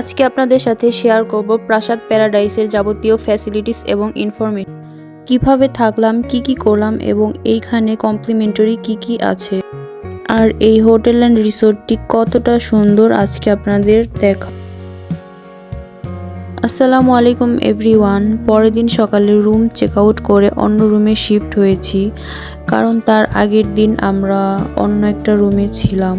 আজকে আপনাদের সাথে শেয়ার করব প্রাসাদ প্যারাডাইসের যাবতীয় ফ্যাসিলিটিস এবং ইনফরমেশন কীভাবে থাকলাম, কি কি করলাম এবং এইখানে কমপ্লিমেন্টারি কি কি আছে? আর এই হোটেল অ্যান্ড রিসোর্টটি কতটা সুন্দর আজকে আপনাদের দেখা। আসসালামু আলাইকুম এভরিওয়ান পরের দিন সকালে রুম চেক আউট করে অন্য রুমে শিফট হয়েছি, কারণ তার আগের দিন আমরা অন্য একটা রুমে ছিলাম।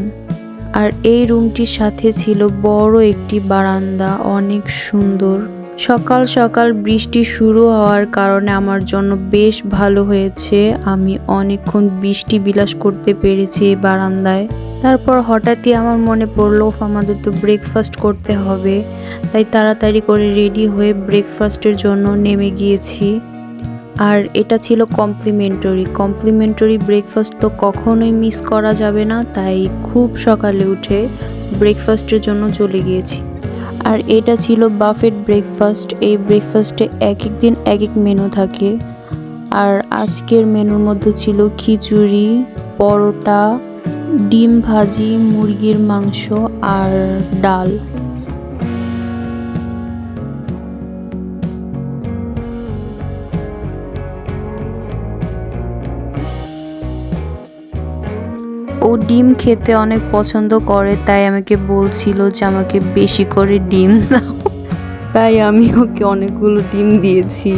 আর এই রুমটির সাথে ছিল বড় একটি বারান্দা, অনেক সুন্দর। সকাল সকাল বৃষ্টি শুরু হওয়ার কারণে আমার জন্য বেশ ভালো হয়েছে। আমি অনেকক্ষণ বৃষ্টি বিলাস করতে পেরেছি এই বারান্দায়। তারপর হঠাৎই আমার মনে পড়ল আমাদের তো ব্রেকফাস্ট করতে হবে। তাই তাড়াতাড়ি করে রেডি হয়ে ব্রেকফাস্টের জন্য নেমে গিয়েছি। আর এটা ছিল কমপ্লিমেন্টারি কমপ্লিমেন্টারি ব্রেকফাস্ট তো কখনোই মিস করা যাবে না, তাই খুব সকালে উঠে ব্রেকফাস্টের জন্য চলে গিয়েছি। আর এটা ছিল বাফেট ব্রেকফাস্ট এই ব্রেকফাস্টে এক এক দিন এক এক মেনু থাকে। আর আজকের মেনুর মধ্যে ছিল খিচুড়ি, পরোটা, ডিম ভাজি, মুরগির মাংস আর ডাল। ও ডিম খেতে অনেক পছন্দ করে, তাই আমাকে বলছিল যে আমাকে বেশি করে ডিম দাও। তাই আমি ওকে অনেকগুলো ডিম দিয়েছি।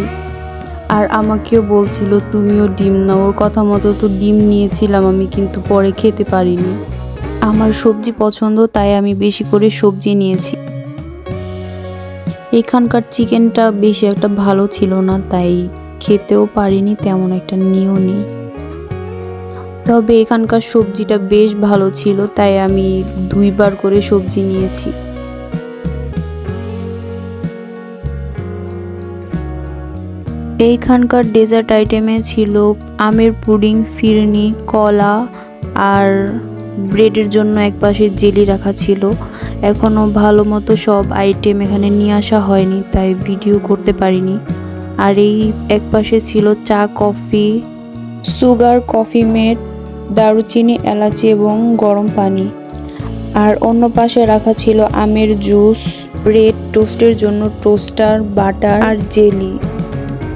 আর আমাকেও বলছিল, তুমিও ডিম নাও। ওর কথা মতো তো ডিম নিয়েছিলাম আমি, কিন্তু পরে খেতে পারিনি। আমার সবজি পছন্দ, তাই আমি বেশি করে সবজি নিয়েছি। এখানকার চিকেনটা বেশি একটা ভালো ছিল না, তাই খেতেও পারিনি, তেমন একটা নিয়েও নেই তবে এখানকার সবজিটা বেশ ভালো ছিল, তাই আমি দুইবার করে সবজি নিয়েছি। এইখানকার ডেজার্ট আইটেমে ছিল আমের পুডিং, ফিরনি, কলা আর ব্রেডের জন্য এক পাশে জেলি রাখা ছিল। এখনও ভালো মতো সব আইটেম এখানে নিয়ে আসা হয়নি, তাই ভিডিও করতে পারিনি। আর এই একপাশে ছিল চা, কফি, সুগার, কফি মেড দারুচিনি, এলাচি এবং গরম পানি। আর অন্য পাশে রাখা ছিল আমের জুস ব্রেড টোস্টের জন্য টোস্টার, বাটার আর জেলি।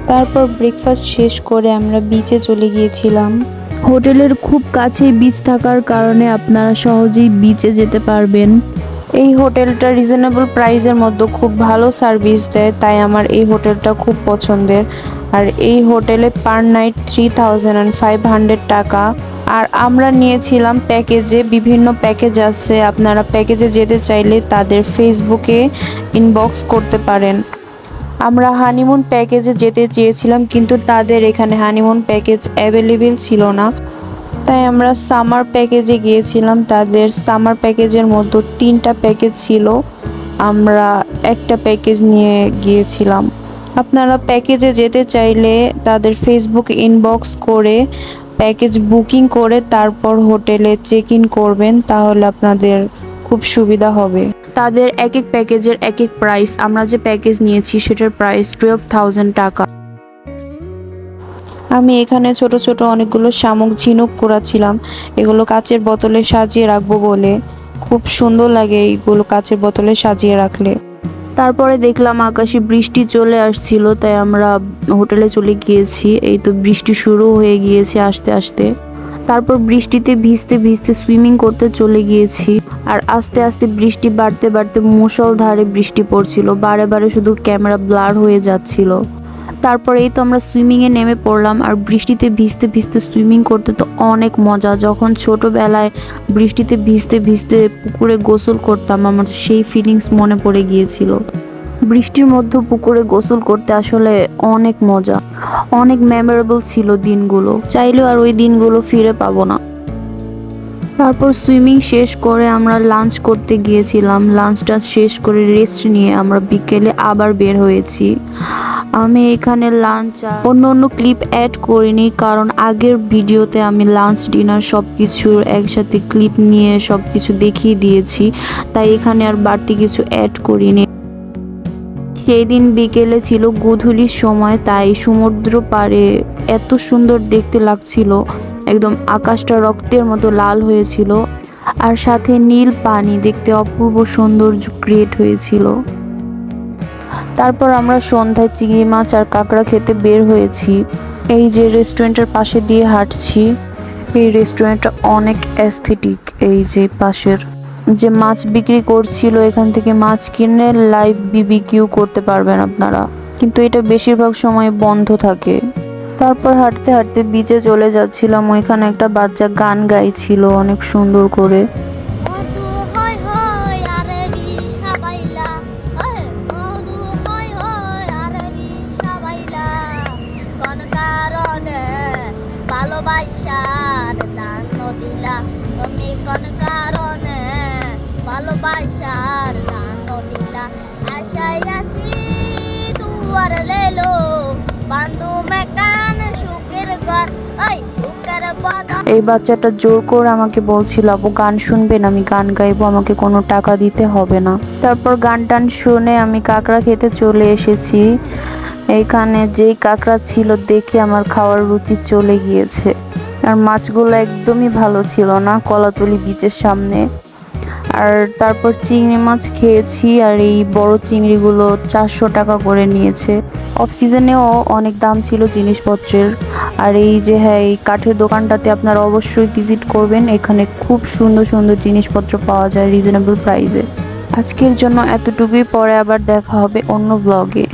তারপর ব্রেকফাস্ট শেষ করে আমরা বিচে চলে গিয়েছিলাম। হোটেলের খুব কাছে বিচ থাকার কারণে আপনারা সহজেই বিচে যেতে পারবেন। এই হোটেলটা রিজনেবল প্রাইসের মধ্যে খুব ভালো সার্ভিস দেয়, তাই আমার এই হোটেলটা খুব পছন্দের। আর এই হোটেলে per night three thousand and five hundred টাকা। আর আমরা নিয়েছিলাম প্যাকেজে বিভিন্ন প্যাকেজ আছে, আপনারা প্যাকেজে যেতে চাইলে তাদের ফেসবুকে ইনবক্স করতে পারেন। আমরা হানিমুন প্যাকেজে যেতে চেয়েছিলাম, কিন্তু তাদের এখানে হানিমুন প্যাকেজ অ্যাভেলেবেল ছিল না। তাই আমরা সামার প্যাকেজে গিয়েছিলাম, তাদের সামার প্যাকেজের মধ্যে তিনটা প্যাকেজ ছিল। আমরা একটা প্যাকেজ নিয়ে গিয়েছিলাম। আপনারা প্যাকেজে যেতে চাইলে তাদের ফেসবুক ইনবক্স করে প্যাকেজ বুকিং করে তারপর হোটেলে চেক ইন করবেন তাহলে আপনাদের খুব সুবিধা হবে। তাদের এক এক প্যাকেজের এক এক প্রাইস আমরা যে প্যাকেজ নিয়েছি সেটার প্রাইস টুয়েলভ থাউজেন্ড টাকা। আমি এখানে ছোট ছোট অনেকগুলো শামুক ঝিনুক করাছিলাম এগুলো কাচের বোতলে সাজিয়ে রাখব বলে। খুব সুন্দর লাগে এইগুলো কাচের বোতলে সাজিয়ে রাখলে। তারপরে দেখলাম আকাশে বৃষ্টি চলে আসছিল, তাই আমরা হোটেলে চলে গিয়েছি। এই তো বৃষ্টি শুরু হয়ে গিয়েছে আস্তে আস্তে। তারপর বৃষ্টিতে ভিজতে ভিজতে সুইমিং করতে চলে গিয়েছি। আর আস্তে আস্তে বৃষ্টি বাড়তে বাড়তে মুসলধারে বৃষ্টি পড়ছিল, বারে বারে শুধু ক্যামেরা ব্লার হয়ে যাচ্ছিল। তারপর এই তো আমরা সুইমিংয়ে নেমে পড়লাম আর বৃষ্টিতে ভিজতে ভিজতে সুইমিং করতে তো অনেক মজা। যখন ছোটোবেলায় বৃষ্টিতে ভিজতে ভিজতে পুকুরে গোসল করতাম, আমার সেই ফিলিংস মনে পড়ে গিয়েছিল। বৃষ্টির মধ্যে পুকুরে গোসল করতে আসলে অনেক মজা, অনেক মেমোরেবল ছিল দিনগুলো। চাইলেও আর ওই দিনগুলো ফিরে পাবো না। তারপর সুইমিং শেষ করে আমরা লাঞ্চ করতে গিয়েছিলাম। লাঞ্চটা শেষ করে রেস্ট নিয়ে আমরা বিকেলে আবার বের হয়েছি। আমি এখানে লাঞ্চ অন্য অন্য ক্লিপ অ্যাড করিনি, কারণ আগের ভিডিওতে আমি লাঞ্চ ডিনার সব কিছুর একসাথে ক্লিপ নিয়ে সব কিছু দেখিয়ে দিয়েছি, তাই এখানে আর বাড়তি কিছু অ্যাড করিনি। সেই দিন বিকেলে ছিল গোধূলির সময়, তাই সমুদ্র পাড়ে এত সুন্দর দেখতে লাগছিল, একদম আকাশটা রক্তের মতো লাল হয়েছিল, আর সাথে নীল পানি দেখতে অপূর্ব সৌন্দর্য ক্রিয়েট হয়েছিল। তারপর আমরা সন্ধ্যায় চিংড়ি মাছ আর কাঁকড়া খেতে বের হয়েছি। এই যে রেস্টুরেন্টের পাশে দিয়ে হাঁটছি, এই রেস্টুরেন্টটা অনেক অ্যাস্থেটিক এই যে পাশের যে মাছ বিক্রি করছিল, এখান থেকে মাছ কিনে লাইভ বিবিকিউ করতে পারবেন আপনারা। কিন্তু এটা বেশিরভাগ সময় বন্ধ থাকে। তারপর হাঁটতে হাঁটতে বিচে চলে যাচ্ছিলাম, ওইখানে একটা বাচ্চা গান গাইছিল অনেক সুন্দর করে। এই বাচ্চাটা জোর করে আমাকে বলছিল, আপু, গান শুনবেন, আমি গান গাইবো, আমাকে কোনো টাকা দিতে হবে না। তারপর গান টান শুনে আমি কাঁকড়া খেতে চলে এসেছি। এখানে যেই কাঁকড়া ছিল দেখে আমার খাওয়ার রুচি চলে গিয়েছে। আর মাছগুলো একদমই ভালো ছিল না, কলাতলি বিচের সামনে। আর তারপর চিংড়ি মাছ খেয়েছি আর এই বড় চিংড়িগুলো চারশো টাকা করে নিয়েছে। অফ সিজনেও অনেক দাম ছিল জিনিসপত্রের। আর এই যে হ্যাঁ এই কাঠের দোকানটাতে আপনারা অবশ্যই ভিজিট করবেন। এখানে খুব সুন্দর সুন্দর জিনিসপত্র পাওয়া যায় রিজনেবল প্রাইসে আজকের জন্য এতটুকুই। পরে আবার দেখা হবে অন্য ব্লগে